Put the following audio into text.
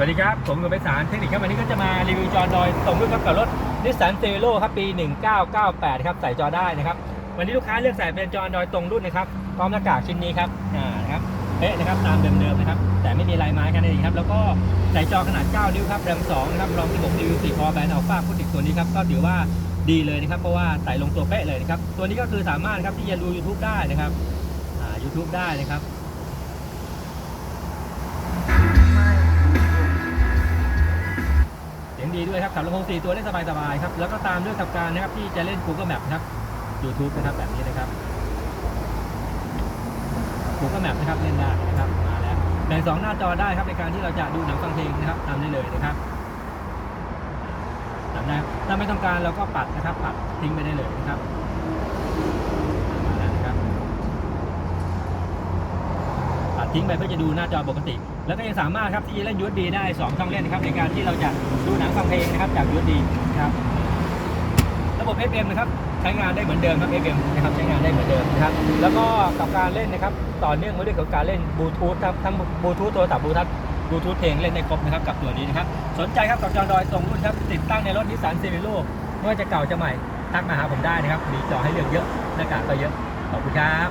สวัสดีครับ ผมกับไปสารเทคนิคครับวันนี้ก็จะมารีวิวจอดอยส่งด้วยครับกับรถนิสสันเซโ o ครับปี 1998 ครับใส่จอได้นะครับ วันนี้ลูกค้าเลือกใส่เป็นจอดอยตรงรุ่นนะครับพร้อมหน้ากากชิ้นนี้ครับอ่านะครับเป๊ะนะครับตามเดิมๆนะครับ แต่ไม่มีลายไม้แค่นั้นเองครับ แล้วก็ใส่จอขนาด 9 นิ้วครับแรม2นะครับรองที่6นิ้ว4คอแบนอัลฟาพูดถึงตัวนี้ครับก็ถือว่าดีเลยนะครับ เพราะว่าใส่ลงตัวเป๊ะเลยนะครับตัวนี้ก็คือสามารถครับที่จะดู YouTube ได้นะครับอ่า YouTube ได้นะครับีด้วยครับขับลำโพง4ตัวได้สบายๆครับ แล้วก็ตามด้วยกับการนะครับที่จะเล่น Google Map นะครับ YouTube นะครับแบบนี้นะครับ Google Map นะครับเล่นได้นะครับมาแล้วแบ่งสองหน้าจอได้ครับในการที่เราจะดูหนังฟังเพลงนะครับทำได้เลยนะครับทำได้ถ้าไม่ต้องการเราก็ปัดนะครับ ปัดทิ้งไปได้เลยนะครับมาแล้วนะครับ ตัด ทิ้งไปเพื่อจะดูหน้าจอปกติ แล้วก็ยังสามารถครับที่จะเล่น USB ได้2ช่องเล่นนะครับในการที่เราจะดูหนังฟังเพลงนะครับจาก USB นะครับระบบ FM นะครับใช้งานได้เหมือนเดิมครับ FM นะครับใช้งานได้เหมือนเดิมนะครับแล้วก็กับการเล่นนะครับต่อเนื่องมาด้วยกับการเล่นบลูทูธครับทั้งบลูทูธโทรศัพท์บลูทูธบลูทูธเพลงเล่นได้ครบนะครับกับตัวนี้นะครับสนใจครับกับจอดอยตรงรุ่นครับติดตั้งในรถนิสสันเซมิโลไม่ว่าจะเก่าจะใหม่ทักมาหาผมได้นะครับมีจอให้เลือกเยอะหน้ากากก็เยอะขอบคุณครับ